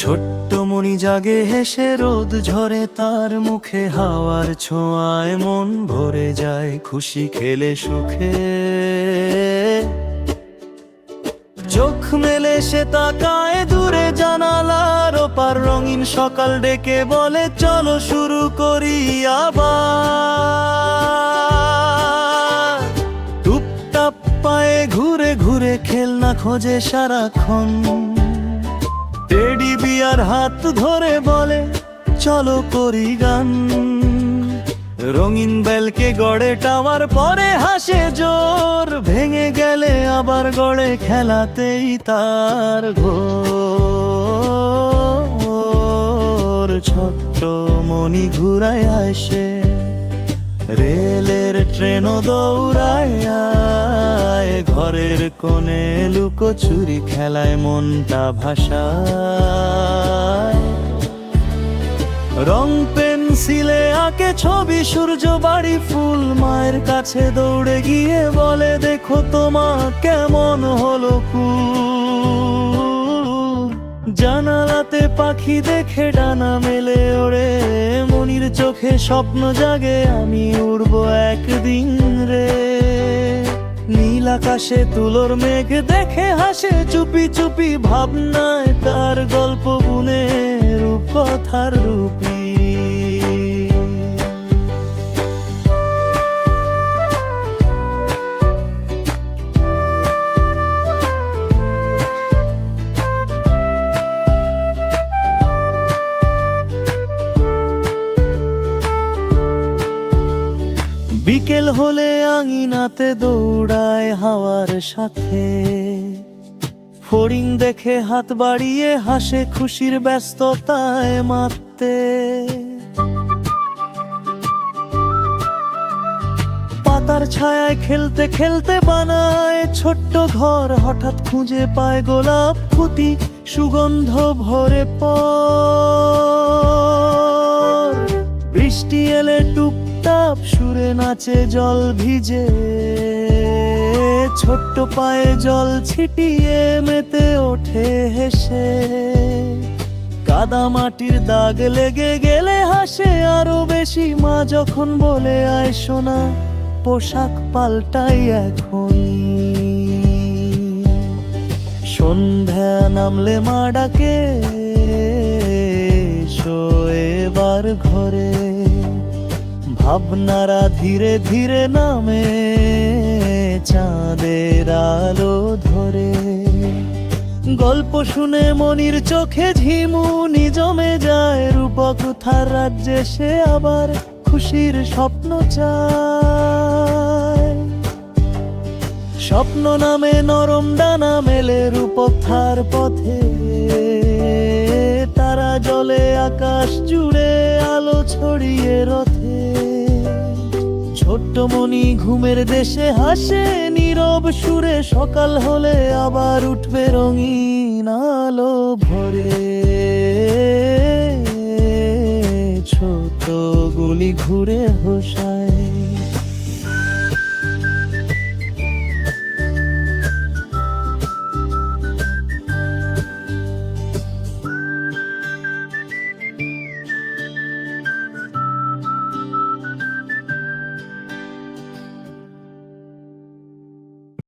ছোট্ট মনি জাগে হেসে, রোদ ঝরে, তার মুখে হাওয়ার ছোঁয়ায় মন ভরে যায় খুশি খেলে সুখে। চোখ মেলে সে তাকায় দূরে জানালার ওপার, রঙিন সকাল ডেকে বলে, চলো শুরু করি আবার। খোঁজে সারাক্ষণ। টেডি বিয়ার হাত ধরে বলে, চলো করি গান। রঙিন বেলকে গড়ে টাওয়ার পরে হাসে জোর, ভেঙে গেলে আবার গড়ে খেলাতেই তার ঘোর। ছোট্ট মনি ঘুরায় আসে, রেলের ট্রেনও দৌড়ায় ঘরের কোণে লুকোচুরি খেলায় মনটা ভাষায় রং পেন্সিলে আঁকে ছবি, সূর্য, বাড়ি, ফুল, মায়ের কাছে দৌড়ে গিয়ে বলে, দেখো তোমা কেমন হলো কুল? জানালাতে পাখি দেখে ডানা মেলে ওড়ে, মনির চোখে স্বপ্ন জাগে, আমি উড়বো একদিন রে। নীল আকাশে তুলোর মেঘ দেখে হাসে চুপি চুপি ভাবনায় তার গল্প বুনে রূপকথার রূপী। বিকেল হলে আঙিনাতে দৌড়ায় হাওয়ার সাথে। ফড়িং দেখে হাত বাড়িয়ে হাসে খুশির ব্যস্ততায় মারতে। পাতার ছায়ায় খেলতে খেলতে বানায় ছোট্ট ঘর, হঠাৎ খুঁজে পায় গোলাপ ফুটি সুগন্ধ ভরে পর। বৃষ্টি এলে টুপটাপ সুরে নাচে জল ভিজে, ছোট্ট পায়ে জল ছিটিয়ে মেতে ওঠে হেসে। কাদা মাটির দাগ লেগে গেলে হাসে আরও বেশি মা যখন বলে, আয় সোনা, পোশাক পাল্টাই এখন। সন্ধ্যা নামলে মা ডাকে এবার ঘরে। ভাবনারা ধীরে ধীরে নামে, চাঁদের আলো ধরে। গল্প শুনে মনির চোখে ঝিমুনি জমে যায় রূপক থার রাজ্যে সে আবার খুশির স্বপ্ন চায়। স্বপ্ন নামে, নরম ডানা মেলে রূপথার পথে। তারা জলে আকাশ জুড়ে আলো ছড়িয়ে রথে। ছোট্ট মনি ঘুমের দেশে হাসে, নীরব সুরে সকাল হলে আবার উঠবে রঙিন আলো ভরে। ছোট গুলি ঘুরে হোসায়